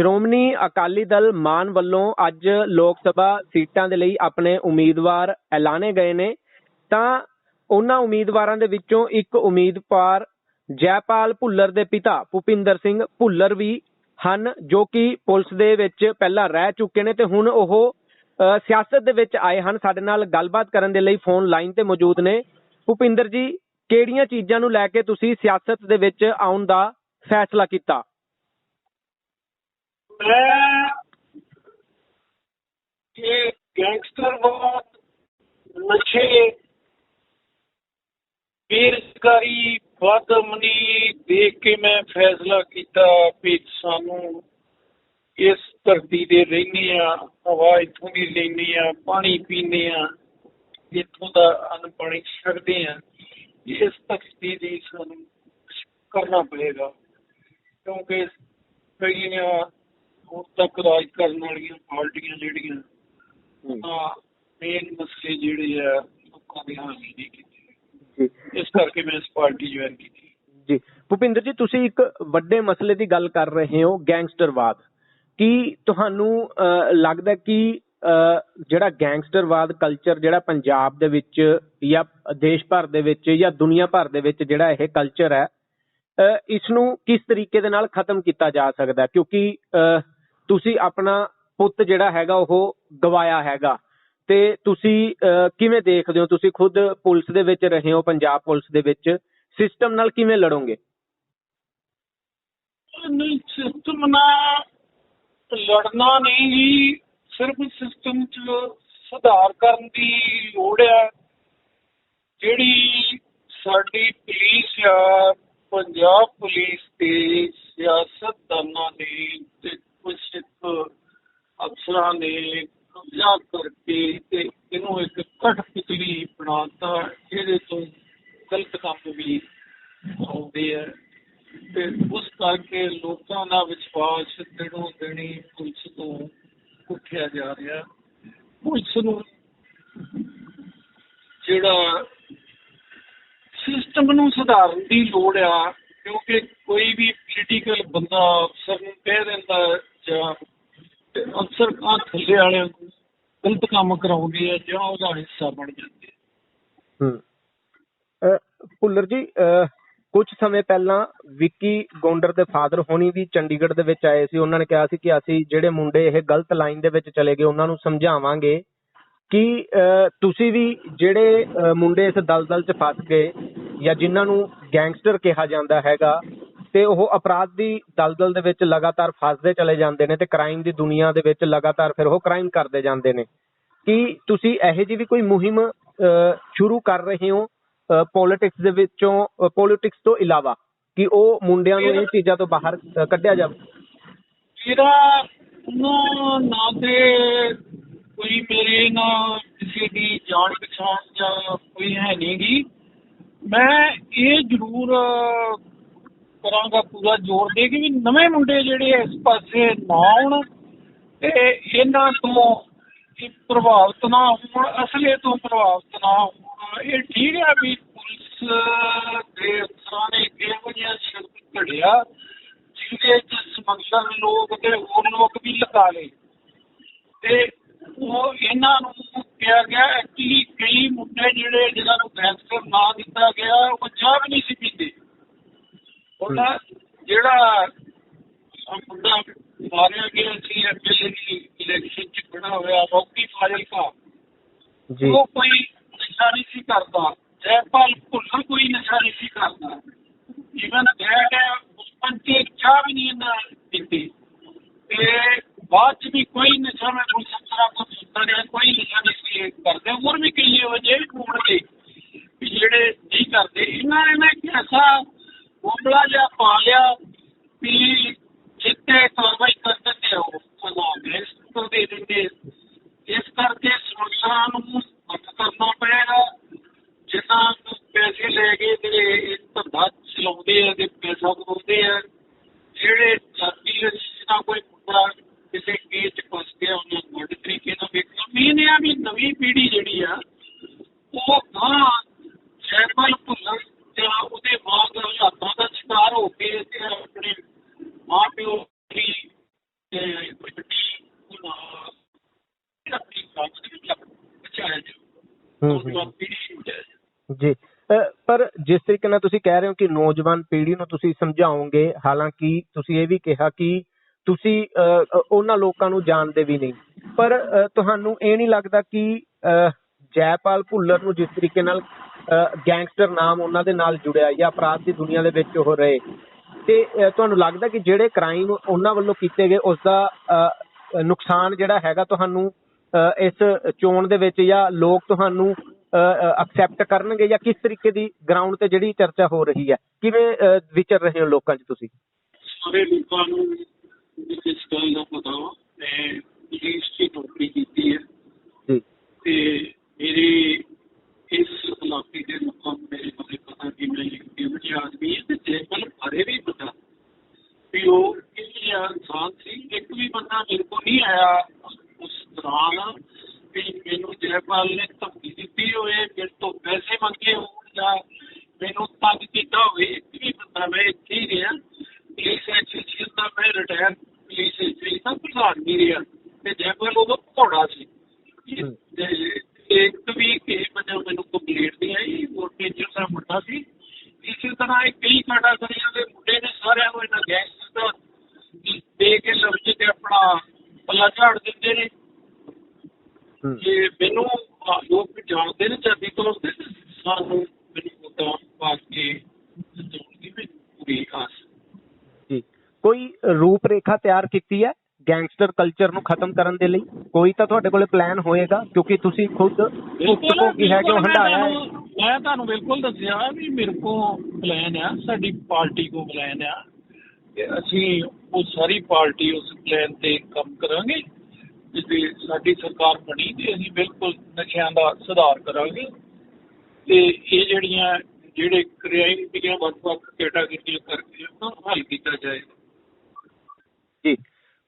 ਸ਼੍ਰੋਮਣੀ ਅਕਾਲੀ ਦਲ ਮਾਨ ਵੱਲੋਂ ਅੱਜ ਲੋਕ ਸਭਾ ਸੀਟਾਂ ਦੇ ਲਈ ਆਪਣੇ ਉਮੀਦਵਾਰ ਐਲਾਨੇ ਗਏ ਨੇ। ਤਾਂ ਉਹਨਾਂ ਉਮੀਦਵਾਰਾਂ ਦੇ ਵਿੱਚੋਂ ਇੱਕ ਉਮੀਦਵਾਰ ਜੈਪਾਲ ਭੁੱਲਰ ਦੇ ਪਿਤਾ ਭੁਪਿੰਦਰ ਸਿੰਘ ਭੁੱਲਰ ਵੀ ਹਨ, ਜੋ ਕਿ ਪੁਲਿਸ ਦੇ ਵਿੱਚ ਪਹਿਲਾਂ ਰਹਿ ਚੁੱਕੇ ਨੇ ਤੇ ਹੁਣ ਉਹ ਸਿਆਸਤ ਦੇ ਵਿੱਚ ਆਏ ਹਨ। ਸਾਡੇ ਨਾਲ ਗੱਲਬਾਤ ਕਰਨ ਦੇ ਲਈ ਫੋਨ ਲਾਈਨ ਤੇ ਮੌਜੂਦ ਨੇ। ਭੁਪਿੰਦਰ ਜੀ, ਕਿਹੜੀਆਂ ਚੀਜ਼ਾਂ ਨੂੰ ਲੈ ਕੇ ਤੁਸੀਂ ਸਿਆਸਤ ਦੇ ਵਿੱਚ ਆਉਣ ਦਾ ਫੈਸਲਾ ਕੀਤਾ? ਮੈਂ ਇਹ ਗੈਂਗਸਟਰਵਾਦ ਨਸ਼ੇ ਬੇਰੁਜ਼ਗਾਰੀ ਵਾਧਮਨੀ ਦੇਖ ਕੇ ਮੈਂ ਫੈਸਲਾ ਕੀਤਾ ਵੀ ਸਾਨੂੰ ਇਸ ਧਰਤੀ ਦੇ ਰਹਿੰਦੇ ਆ ਹਵਾ ਇੱਥੋਂ ਦੀ ਲੈਂਦੇ ਆ ਪਾਣੀ ਪੀਂਦੇ ਆ ਇੱਥੋਂ ਦਾ ਅੰਨ ਪਾਣੀ ਛਕਦੇ ਆ ਇਸ ਧਰਤੀ ਦੀ ਸਾਨੂੰ ਕਰਨਾ ਪਏਗਾ। ਕਿਉਂਕਿ ਕਈਆਂ ਹੁਣ ਤੱਕ ਰਾਜ ਕਰਨ ਵਾਲੀਆਂ ਪਾਰਟੀਆਂ ਜਿਹੜੀਆਂ ਆ ਮੇਨ ਮਸਲੇ ਜਿਹੜੇ ਆ ਲੋਕਾਂ ਦੇ ਹੱਲ ਹੀ ਨਹੀਂ ਕੀਤੇ ਜੀ। ਇਸ ਕਰਕੇ ਮੈਂ ਇਸ ਪਾਰਟੀ ਜੁਆਇਨ ਕੀਤੀ। ਜੀ। ਭੁਪਿੰਦਰ ਜੀ ਤੁਸੀਂ ਇੱਕ ਵੱਡੇ ਮਸਲੇ ਦੀ ਗੱਲ ਕਰ ਰਹੇ ਹੋ ਗੈਂਗਸਟਰਵਾਦ। ਕੀ ਤੁਹਾਨੂੰ ਲੱਗਦਾ ਕਿ ਜਿਹੜਾ ਗੈਂਗਸਟਰਵਾਦ ਕਲਚਰ ਜਿਹੜਾ ਪੰਜਾਬ ਦੇ ਵਿੱਚ ਜਾਂ ਦੇਸ਼ ਭਰ ਦੇ ਵਿੱਚ ਜਾਂ ਦੁਨੀਆ ਭਰ ਦੇ ਵਿੱਚ ਜਿਹੜਾ ਇਹ ਕਲਚਰ ਹੈ ਇਸ ਨੂੰ ਕਿਸ ਤਰੀਕੇ ਦੇ ਨਾਲ ਖਤਮ ਕੀਤਾ ਜਾ ਸਕਦਾ? ਕਿਉਂਕਿ ਤੁਸੀਂ ਆਪਣਾ ਪੁੱਤ ਜਿਹੜਾ ਹੈਗਾ ਉਹ ਗਵਾਇਆ ਹੈਗਾ। ਤੇ ਤੁਸੀਂ ਕਿਵੇਂ ਦੇਖਦੇ ਹੋ? ਤੁਸੀਂ ਖੁਦ ਪੁਲਿਸ ਦੇ ਵਿੱਚ ਰਹੇ ਹੋ, ਪੰਜਾਬ ਪੁਲਿਸ ਦੇ ਵਿੱਚ। ਸਿਸਟਮ ਨਾਲ ਕਿਵੇਂ ਲੜੋਗੇ? ਨਹੀਂ ਸਿਸਟਮ ਨਾਲ ਲੜਨਾ ਨਹੀਂ ਜੀ। ਸਿਰਫ ਸਿਸਟਮ 'ਚ ਸੁਧਾਰ ਕਰਨ ਦੀ ਲੋੜ ਹੈ ਜਿਹੜੀ ਸਾਡੀ ਪੁਲਿਸ ਆ, ਪੰਜਾਬ ਪੁਲਿਸ ਤੇ ਸਿਆਸਤਦਾਨਾਂ ਨੇ ਤੇ ਕੁਝ ਅਫਸਰਾਂ ਨੇ ਕਬਜ਼ਾ ਕਰਕੇ ਤੇ ਇਹਨੂੰ ਇੱਕ ਕਠਪੁਤਲੀ ਬਣਾਤਾ, ਇਹਦੇ ਤੋਂ ਗਲਤ ਕੰਮ ਵੀ ਆਉਂਦੇ ਆ। ਤੇ ਉਸ ਕਰਕੇ ਲੋਕਾਂ ਦਾ ਵਿਸ਼ਵਾਸ ਦਿਨੋਂ ਦਿਨੀ ਪੁਲਿਸ ਤੋਂ ਉੱਠਿਆ ਜਾ ਰਿਹਾ। ਪੁਲਿਸ ਨੂੰ ਜਿਹੜਾ ਸਿਸਟਮ ਨੂੰ ਸੁਧਾਰਨ ਦੀ ਲੋੜ ਆ, ਕਿਉਂਕਿ ਕੋਈ ਵੀ ਪੋਲੀਟੀਕਲ ਬੰਦਾ ਅਫਸਰ ਨੂੰ ਕਹਿ ਦਿੰਦਾ ਜਾਂ ਤੇ ਅਫਸਰ ਕਾਂ ਥੱਲੇ ਵਾਲਿਆਂ ਨੂੰ ਗਲਤ ਕੰਮ ਕਰਾਉਂਦੇ ਆ ਜਾਂ ਉਹਦਾ ਹਿੱਸਾ ਬਣ ਜਾਂਦੇ ਹੂੰ। ਭੁੱਲਰ ਜੀ ਕੁਝ ਸਮੇਂ ਪਹਿਲਾਂ ਵਿੱਕੀ ਗੋਂਡਰ ਦੇ ਫਾਦਰ ਹੋਣੀ ਵੀ ਚੰਡੀਗੜ੍ਹ ਦੇ ਵਿੱਚ ਆਏ ਸੀ। ਉਹਨਾਂ ਨੇ ਕਿਹਾ ਸੀ ਕਿ ਅਸੀਂ ਜਿਹੜੇ ਮੁੰਡੇ ਇਹ ਗਲਤ ਲਾਈਨ ਦੇ ਵਿੱਚ ਚਲੇ ਗਏ, ਉਹਨਾਂ ਨੂੰ ਸਮਝਾਵਾਂਗੇ ਕਿ ਤੁਸੀਂ ਵੀ ਜਿਹੜੇ ਮੁੰਡੇ ਇਸ ਦਲਦਲ 'ਚ ਫਸ ਗਏ ਜਾਂ ਜਿਨ੍ਹਾਂ ਨੂੰ ਗੈਂਗਸਟਰ ਕਿਹਾ ਜਾਂਦਾ ਹੈਗਾ ਤੇ ਉਹ ਅਪਰਾਧ ਦੀ ਦਲਦਲ ਦੇ ਵਿੱਚ ਲਗਾਤਾਰ ਫਸਦੇ ਚਲੇ ਜਾਂਦੇ ਨੇ ਤੇ ਕ੍ਰਾਈਮ ਦੀ ਦੁਨੀਆ ਦੇ ਵਿੱਚ ਲਗਾਤਾਰ ਫਿਰ ਉਹ ਕ੍ਰਾਈਮ ਕਰਦੇ ਜਾਂਦੇ ਨੇ। ਕੀ ਤੁਸੀਂ ਇਹੋ ਜਿਹੀ ਵੀ ਕੋਈ ਮੁਹਿੰਮ ਸ਼ੁਰੂ ਕਰ ਰਹੇ ਹੋ ਪੋਲਿਟਿਕਸ ਦੇ ਵਿੱਚੋਂ ਪੋਲਿਟਿਕਸ ਤੋਂ ਇਲਾਵਾ ਕਿ ਉਹ ਮੁੰਡਿਆਂ ਨੂੰ ਇਹ ਚੀਜ਼ਾਂ ਤੋਂ ਬਾਹਰ ਕੱਢਿਆ ਜਾਵੇ? ਮੇਰਾ ਨਾ ਨਾ ਤੇ ਕੋਈ ਮੇਰੇ ਨਾ ਕਿਸੇ ਦੀ ਜਾਣ ਪਛਾਣ ਜਾਂ ਕੋਈ ਹੈ ਨਹੀਂ ਗੀ। ਮੈਂ ਇਹ ਜ਼ਰੂਰ ਕਰਾਂਗਾ ਪੂਰਾ ਜ਼ੋਰ ਦੇ ਕੇ ਵੀ ਨਵੇਂ ਮੁੰਡੇ ਜਿਹੜੇ ਇਸ ਪਾਸੇ ਨਾ ਆਉਣ ਤੇ ਇਹਨਾਂ ਤੋਂ ਪ੍ਰਭਾਵਿਤ ਨਾ ਹੋਣ, ਅਸਲੇ ਤੋਂ ਪ੍ਰਭਾਵਿਤ ਨਾ ਹੋਣ। ਇਹ ਠੀਕ ਹੈ ਵੀ ਪੁਲਿਸ ਦੇ ਅਫਸਰਾਂ ਨੇ ਕਿਹੋ ਜਿਹਾ ਸ਼ਬਦ ਘੜਿਆ ਜਿਹਦੇ ਚ ਸਮਗਲਰ ਲੋਕ ਤੇ ਹੋਰ ਲੋਕ ਵੀ ਲਗਾ ਲਏ। ਤੇ ਉਹ ਇਹਨਾਂ ਨੂੰ ਕਿਹਾ ਗਿਆ ਐਕਚੁਅਲੀ ਕਈ ਮੁੰਡੇ ਜਿਹੜੇ ਜਿਹਨਾਂ ਨੂੰ ਗੈਂਗਸਟਰ ਨਾਂ ਦਿੱਤਾ ਗਿਆ, ਉਹ ਚਾਹ ਵੀ ਨਹੀਂ ਸੀ ਪੀਂਦੇ। ਉਹਨਾਂ ਜਿਹੜਾ ਮੁੰਡਾ ਮਾਰਿਆ ਗਿਆ ਸੀ ਐਮਐਲਏ ਦੀ ਇਲੈਕਸ਼ਨ ਚ ਖੜਾ ਹੋਇਆ ਰੌਕੀ ਫਾਜ਼ਿਲਕਾ। ਜੀ। ਉਹ ਕੋਈ ਨਸ਼ਾ ਨਹੀਂ ਸੀ ਕਰਦਾ। ਜੈਪਾਲ ਭੁੱਲਰ ਕੋਈ ਨਸ਼ਾ ਨਹੀਂ ਸੀ ਕਰਦਾ। ਇਵਨ ਦੈਟ ਪੰਚੇ ਚਾਹ ਵੀ ਨਹੀਂ ਇਹਨਾਂ ਪੀਤੀ। ਤੇ ਬਾਅਦ ਚ ਵੀ ਕੋਈ ਨਸ਼ਾ ਮੈਂ ਕੋਈ ਸੱਤਰਾ ਕੋ ਸੁਣਦਾ ਕੋਈ ਨਸ਼ਾ ਨਹੀਂ ਸੀ ਕਰਦੇ। ਹੋਰ ਵੀ ਕਈ ਇਹੋ ਜਿਹੇ ਹੋਣਗੇ ਜਿਹੜੇ ਨਹੀਂ ਕਰਦੇ। ਇਹਨਾਂ ਨੇ ਨਾ ਇੱਕ ਐਸਾ ਬੋਬਲਾ ਜਿਹਾ ਪਾ ਲਿਆ ਵੀ ਜਿੱਤੇ ਕਾਰਵਾਈ ਕਰ ਦਿੰਦੇ ਆ ਉਹ ਸਜ਼ਾ ਦੇ ਤੋਂ ਦੇ ਦਿੰਦੇ ਇਸ ਕਰਕੇ ਸਮਗਲਰਾਂ ਨੂੰ ਬੰਦ ਕਰਨਾ ਪਏਗਾ। ਜਿਨ੍ਹਾਂ ਨੂੰ ਪੈਸੇ ਲੈ ਕੇ ਤੇ ਇਹ ਧੰਦਾ ਚਲਾਉਂਦੇ ਆ ਤੇ ਪੈਸਾ ਕਮਾਉਂਦੇ ਆ ਜਿਹੜੇ ਜਾਤੀ ਰਜਿਸਟਰਾਂ ਕੋਈ ਮੁੰਡਾ ਕਿਸੇ ਕੇਸ ਚ ਫਸ ਗਿਆ ਉਹਨੂੰ ਗੁੱਡ ਤਰੀਕੇ ਨਾਲ ਵੇਖਣਾ ਮੇਨ ਇਹ ਆ ਵੀ ਨਵੀਂ ਪੀੜ੍ਹੀ ਜਿਹੜੀ ਆ ਉਹ ਗਾਂ ਸੈਪਲ ਭੁੱਲਣ ਤੇ ਉਹਦੇ ਮਾਂ ਦੇ ਹਾਲਾਤਾਂ ਦਾ ਸ਼ਿਕਾਰ ਹੋ ਕੇ ਤੇ ਆਪਣੇ ਮਾਂ ਪਿਓ ਦੀ ਤੇ ਨਹੀਂ ਜਾਇਜ਼ ਜੀ। ਪਰ ਜਿਸ ਤਰੀਕੇ ਨਾਲ ਤੁਸੀਂ ਕਹਿ ਰਹੇ ਹੋ ਕਿ ਨੌਜਵਾਨ ਪੀੜ੍ਹੀ ਨੂੰ ਤੁਸੀਂ ਸਮਝਾਓਗੇ ਹਾਲਾਂਕਿ ਤੁਸੀਂ ਇਹ ਵੀ ਕਿਹਾ ਕਿ ਤੁਸੀਂ ਉਹਨਾਂ ਲੋਕਾਂ ਨੂੰ ਜਾਣਦੇ ਵੀ ਨਹੀਂ। ਪਰ ਤੁਹਾਨੂੰ ਇਹ ਨਹੀਂ ਲੱਗਦਾ ਕਿ ਜੈਪਾਲ ਭੁੱਲਰ ਨੂੰ ਜਿਸ ਤਰੀਕੇ ਨਾਲ ਗੈਂਗਸਟਰ ਨਾਮ ਉਹਨਾਂ ਦੇ ਨਾਲ ਜੁੜਿਆ ਜਾਂ ਅਪਰਾਧ ਦੀ ਦੁਨੀਆ ਦੇ ਵਿੱਚ ਉਹ ਰਹੇ। ਤੇ ਤੁਹਾਨੂੰ ਲੱਗਦਾ ਕਿ ਜਿਹੜੇ ਕ੍ਰਾਈਮ ਉਹਨਾਂ ਵੱਲੋਂ ਕੀਤੇ ਗਏ ਉਸ ਦਾ ਅਹ, ਨੁਕਸਾਨ ਜਿਹੜਾ ਹੈਗਾ ਤੁਹਾਨੂੰ ਅਹ, ਇਸ ਚੋਣ ਦੇ ਵਿੱਚ ਜਾਂ ਲੋਕ ਤੁਹਾਨੂੰ ਐਕਸੈਪਟ ਕਰਨਗੇ ਜਾਂ ਕਿਸ ਤਰੀਕੇ ਦੀ ਗਰਾਊਂਡ ਤੇ ਜਿਹੜੀ ਚਰਚਾ ਹੋ ਰਹੀ ਹੈ? ਕਿਵੇਂ ਵਿਚਰ ਰਹੇ ਹੋ ਲੋਕਾਂ 'ਚ ਤੁਸੀਂ? ਸਾਰੇ ਲੋਕਾਂ ਨੂੰ ਇਸ ਗੱਲ ਦਾ ਪਤਾ ਵਾ ਮੈਂ ਪੁਲਿਸ ਦੀ ਨੌਕਰੀ ਕੀਤੀ ਹੈ। ਜੀ। ਤੇ ਮੇਰੇ ਇਸ ਇਲਾਕੇ ਦੇ ਲੋਕਾਂ ਨੂੰ ਮੇਰੇ ਬਾਰੇ ਪਤਾ ਕਿ ਮੈਂ ਇੱਕ ਕਿਹੋ ਜਿਹਾ ਆਦਮੀ ਹਾਂ ਤੇ ਜੈਪਲ ਬਾਰੇ ਵੀ ਪਤਾ ਵੀ ਉਹ ਕਿਹੋ ਜਿਹਾ ਇਨਸਾਨ ਸੀ ਇੱਕ ਵੀ ਬੰਦਾ ਮੇਰੇ ਕੋਲ ਨਹੀਂ ਆਇਆ ਉਸ ਦੌਰਾਨ ਵੀ ਮੈਨੂੰ ਜੈਪਾਲ ਨੇ ਧਮਕੀ ਦਿੱਤੀ ਹੋਵੇ ਮੇਰੇ ਤੋਂ ਪੈਸੇ ਮੰਗੇ ਹੋਣ ਜਾਂ ਮੈਨੂੰ ਤੰਗ ਕੀਤਾ ਹੋਵੇ ਇੱਕ ਵੀ ਬੰਦਾ ਮੈਂ ਇੱਥੇ ਹੀ ਰਿਹਾ ਪੁਲਿਸ ਐਸੋਸੀਏਸ਼ਨ ਦਾ ਮੈਂ ਰਿਟਾਇਰ ਪੁਲਿਸ ਐਸੋਸੀਏਸ਼ਨ ਦਾ ਪ੍ਰਧਾਨ ਵੀ ਰਿਹਾ ਤੇ ਜੈਪਾਲ ਉਦੋਂ ਘੋੜਾ ਸੀ ਹਮ। ਤੇ ਇੱਕ ਵੀ ਕਿਸੇ ਬੰਦੇ ਨੂੰ ਮੈਨੂੰ ਕੰਪਲੀਟ ਨਹੀਂ ਟੀਚਰ ਦਾ ਮੁੰਡਾ ਸੀ ਇਸੇ ਤਰ੍ਹਾਂ ਇਹ ਕਈ ਕੈਟਾਗਰੀਆਂ ਦੇ ਮੁੰਡੇ ਨੇ ਸਾਰਿਆਂ ਨੂੰ ਇਹਨਾਂ ਗੈਂਗਸਟਰ ਦਾ ਦੇ ਕੇ ਲਫ਼ਜ਼ ਤੇ ਆਪਣਾ ਪੱਲਾ ਝਾੜ ਦਿੰਦੇ ਨੇ। ਕਿ ਮੈਨੂੰ ਲੋਕ ਜਾਣਦੇ ਨੇ ਚਾਦੀ ਤੋਂ ਹੁੰਦੇ ਨੇ, ਸਾਨੂੰ ਮੈਨੂੰ ਉਦਾਂ ਪਾ ਕੇ ਦੀ ਵੀ ਪੂਰੀ ਆਸ ਜੀ। ਕੋਈ ਰੂਪ ਰੇਖਾ ਤਿਆਰ ਕੀਤੀ ਹੈ ਗੈਂਗਸਟਰ ਕਲਚਰ ਨੂੰ ਖਤਮ ਕਰਨ ਦੇ ਲਈ? ਕੋਈ ਤਾਂ ਤੁਹਾਡੇ ਕੋਲੇ ਪਲਾਨ ਹੋਏਗਾ ਕਿਉਂਕਿ ਤੁਸੀਂ ਖੁਦ ਪੁਸਤਕੋਂ ਕੀ ਹੈ ਕਿ ਹੰਡਾਇਆ ਹੈ ਮੈਂ ਤੁਹਾਨੂੰ ਬਿਲਕੁਲ ਦੱਸਿਆ ਵੀ ਮੇਰੇ ਕੋਲ ਪਲਾਨ ਆ, ਸਾਡੀ ਪਾਰਟੀ ਕੋ ਪਲਾਨ ਆ ਤੇ ਅਸੀਂ ਉਹ ਸਾਰੀ ਪਾਰਟੀ ਉਸ ਪਲਾਨ ਤੇ ਕੰਮ ਕਰਾਂਗੇ ਜੇ ਸਾਡੀ ਸਰਕਾਰ ਬਣੀ ਤੇ ਅਸੀਂ ਬਿਲਕੁਲ ਨਸ਼ਿਆਂ ਦਾ ਸੁਧਾਰ ਕਰਾਂਗੇ। ਤੇ ਇਹ ਜਿਹੜੀਆਂ, ਜਿਹੜੇ ਕ੍ਰਾਈਮ ਦੀਆਂ ਵੱਖ-ਵੱਖ ਕੈਟਾਗਰੀਆਂ ਕਰਕੇ ਉਹਨਾਂ ਨੂੰ ਹੱਲ ਕੀਤਾ ਜਾਏਗਾ ਜੀ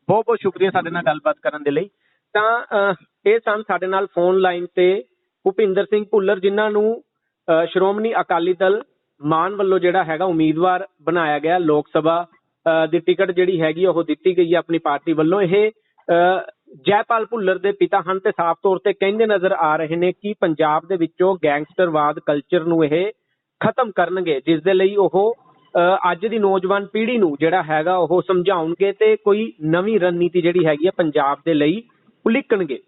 ਬਹੁਤ ਬਹੁਤ ਸ਼ੁਕਰੀਆ ਸਾਡੇ ਨਾਲ ਗੱਲਬਾਤ ਕਰਨ ਦੇ ਲਈ। ਤਾਂ ਇਹ ਸਨ ਸਾਡੇ ਨਾਲ ਫੋਨ ਲਾਈਨ ਤੇ ਭੁਪਿੰਦਰ ਸਿੰਘ ਭੁੱਲਰ, ਜਿਨ੍ਹਾਂ ਨੂੰ ਸ਼੍ਰੋਮਣੀ ਅਕਾਲੀ ਦਲ ਮਾਨ ਵੱਲੋਂ ਜਿਹੜਾ ਹੈਗਾ ਉਮੀਦਵਾਰ ਬਣਾਇਆ ਗਿਆ ਲੋਕ ਸਭਾ ਅਹ, ਦੀ ਟਿਕਟ ਜਿਹੜੀ ਹੈਗੀ ਉਹ ਦਿੱਤੀ ਗਈ ਹੈ ਆਪਣੀ ਪਾਰਟੀ ਵੱਲੋਂ। ਇਹ ਅਹ, ਜੈਪਾਲ ਭੁੱਲਰ ਦੇ ਪਿਤਾ ਹਨ ਤੇ ਸਾਫ਼ ਤੌਰ ਤੇ ਕਹਿੰਦੇ ਨਜ਼ਰ ਆ ਰਹੇ ਨੇ ਕਿ ਪੰਜਾਬ ਦੇ ਵਿੱਚੋਂ ਗੈਂਗਸਟਰਵਾਦ ਕਲਚਰ ਨੂੰ ਇਹ ਖਤਮ ਕਰਨਗੇ ਜਿਸ ਦੇ ਲਈ ਉਹ ਅਹ ਅੱਜ ਦੀ ਨੌਜਵਾਨ ਪੀੜ੍ਹੀ ਨੂੰ ਜਿਹੜਾ ਹੈਗਾ ਉਹ ਸਮਝਾਉਣਗੇ ਤੇ ਕੋਈ ਨਵੀਂ ਰਣਨੀਤੀ ਜਿਹੜੀ ਹੈਗੀ ਹੈ ਪੰਜਾਬ ਦੇ ਲਈ ਉਲੀਕਣਗੇ।